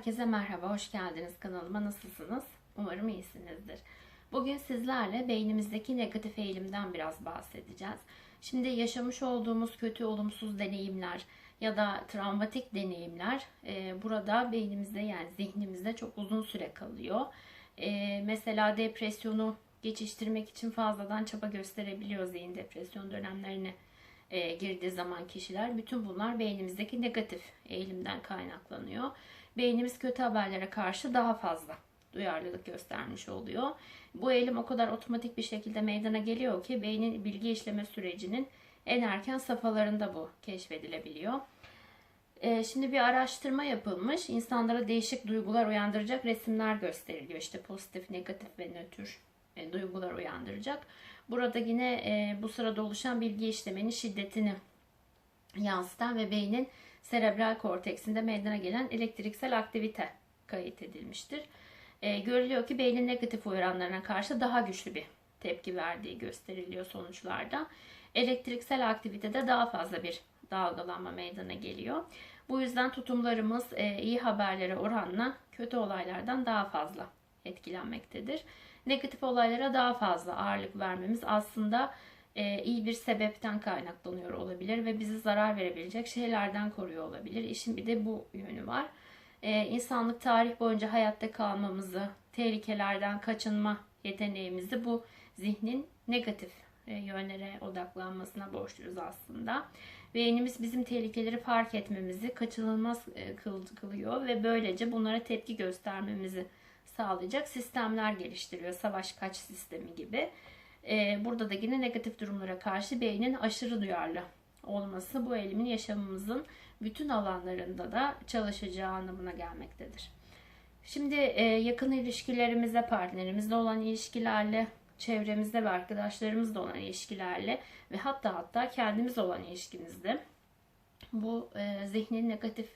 Herkese merhaba, hoş geldiniz kanalıma. Nasılsınız? Umarım iyisinizdir. Bugün sizlerle beynimizdeki negatif eğilimden biraz bahsedeceğiz. Şimdi yaşamış olduğumuz kötü, olumsuz deneyimler ya da travmatik deneyimler e, burada beynimizde yani zihnimizde çok uzun süre kalıyor. E, mesela depresyonu geçiştirmek için fazladan çaba gösterebiliyor zihin depresyon dönemlerine e, girdiği zaman kişiler. Bütün bunlar beynimizdeki negatif eğilimden kaynaklanıyor. Beynimiz kötü haberlere karşı daha fazla duyarlılık göstermiş oluyor. Bu eğilim o kadar otomatik bir şekilde meydana geliyor ki beynin bilgi işleme sürecinin en erken safhalarında bu keşfedilebiliyor. Ee, şimdi bir araştırma yapılmış. İnsanlara değişik duygular uyandıracak resimler gösteriliyor. İşte pozitif, negatif ve nötr e, duygular uyandıracak. Burada yine e, bu sırada oluşan bilgi işlemenin şiddetini yansıtan ve beynin serebral korteksinde meydana gelen elektriksel aktivite kayıt edilmiştir. E, görülüyor ki beynin negatif uyaranlarına karşı daha güçlü bir tepki verdiği gösteriliyor sonuçlarda. Elektriksel aktivitede daha fazla bir dalgalanma meydana geliyor. Bu yüzden tutumlarımız iyi haberlere oranla kötü olaylardan daha fazla etkilenmektedir. Negatif olaylara daha fazla ağırlık vermemiz aslında e, iyi bir sebepten kaynaklanıyor olabilir ve bizi zarar verebilecek şeylerden koruyor olabilir. İşin bir de bu yönü var. E, insanlık tarih boyunca hayatta kalmamızı, tehlikelerden kaçınma yeteneğimizi bu zihnin negatif e, yönlere odaklanmasına borçluyuz aslında. Beynimiz bizim tehlikeleri fark etmemizi kaçınılmaz e, kılıyor ve böylece bunlara tepki göstermemizi sağlayacak sistemler geliştiriyor. Savaş kaç sistemi gibi. E, burada da yine negatif durumlara karşı beynin aşırı duyarlı olması bu eğilimin yaşamımızın bütün alanlarında da çalışacağı anlamına gelmektedir. Şimdi e, yakın ilişkilerimizde, partnerimizle olan ilişkilerle, çevremizde ve arkadaşlarımızla olan ilişkilerle ve hatta hatta kendimizle olan ilişkimizde bu e, zihnin negatif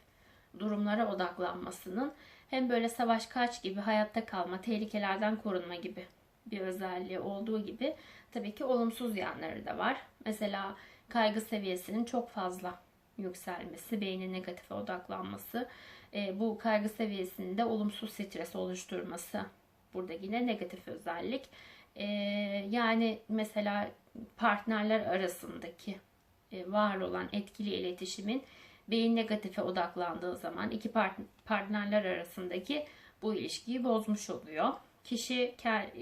durumlara odaklanmasının hem böyle savaş kaç gibi hayatta kalma, tehlikelerden korunma gibi bir özelliği olduğu gibi tabii ki olumsuz yanları da var. Mesela kaygı seviyesinin çok fazla yükselmesi, beynin negatife odaklanması, e, bu kaygı seviyesinde olumsuz stres oluşturması burada yine negatif özellik. E, yani mesela partnerler arasındaki e, var olan etkili iletişimin beyin negatife odaklandığı zaman iki partnerler arasındaki bu ilişkiyi bozmuş oluyor. Kişi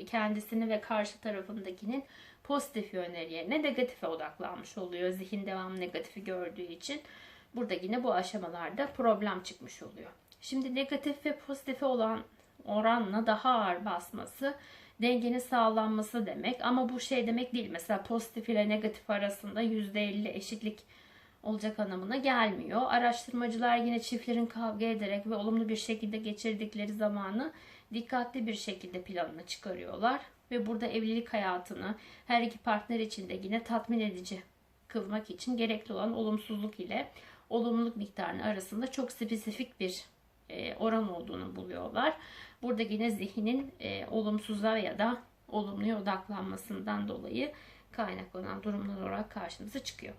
kendisini ve karşı tarafındakinin pozitif yönleri yerine negatife odaklanmış oluyor. Zihin devam negatifi gördüğü için. Burada yine bu aşamalarda problem çıkmış oluyor. Şimdi negatif ve pozitife olan oranla daha ağır basması dengenin sağlanması demek. Ama bu şey demek değil. Mesela pozitif ile negatif arasında %50 eşitlik olacak anlamına gelmiyor. Araştırmacılar yine çiftlerin kavga ederek ve olumlu bir şekilde geçirdikleri zamanı dikkatli bir şekilde planını çıkarıyorlar ve burada evlilik hayatını her iki partner için de yine tatmin edici kılmak için gerekli olan olumsuzluk ile olumluluk miktarının arasında çok spesifik bir e, oran olduğunu buluyorlar. Burada yine zihnin e, olumsuza ya da olumluya odaklanmasından dolayı kaynaklanan durumlar olarak karşımıza çıkıyor.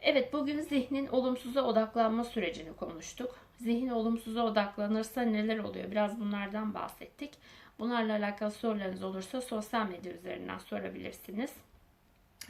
Evet bugün zihnin olumsuza odaklanma sürecini konuştuk. Zihin olumsuza odaklanırsa neler oluyor? Biraz bunlardan bahsettik. Bunlarla alakalı sorularınız olursa sosyal medya üzerinden sorabilirsiniz.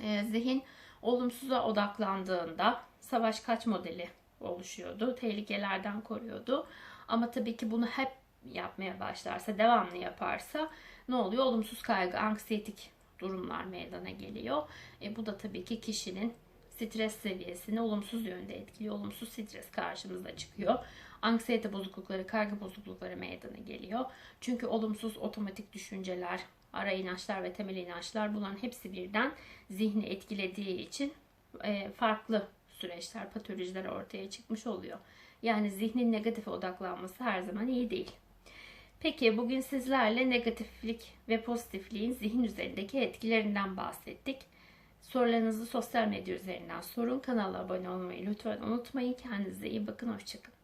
Ee, zihin olumsuza odaklandığında savaş kaç modeli oluşuyordu. Tehlikelerden koruyordu. Ama tabii ki bunu hep yapmaya başlarsa, devamlı yaparsa ne oluyor? Olumsuz kaygı, anksiyetik durumlar meydana geliyor. E, bu da tabii ki kişinin stres seviyesini olumsuz yönde etkiliyor. Olumsuz stres karşımıza çıkıyor. Anksiyete bozuklukları, kaygı bozuklukları meydana geliyor. Çünkü olumsuz otomatik düşünceler, ara inançlar ve temel inançlar bunların hepsi birden zihni etkilediği için e, farklı süreçler, patolojiler ortaya çıkmış oluyor. Yani zihnin negatife odaklanması her zaman iyi değil. Peki bugün sizlerle negatiflik ve pozitifliğin zihin üzerindeki etkilerinden bahsettik. Sorularınızı sosyal medya üzerinden sorun. Kanala abone olmayı lütfen unutmayın. Kendinize iyi bakın. Hoşçakalın.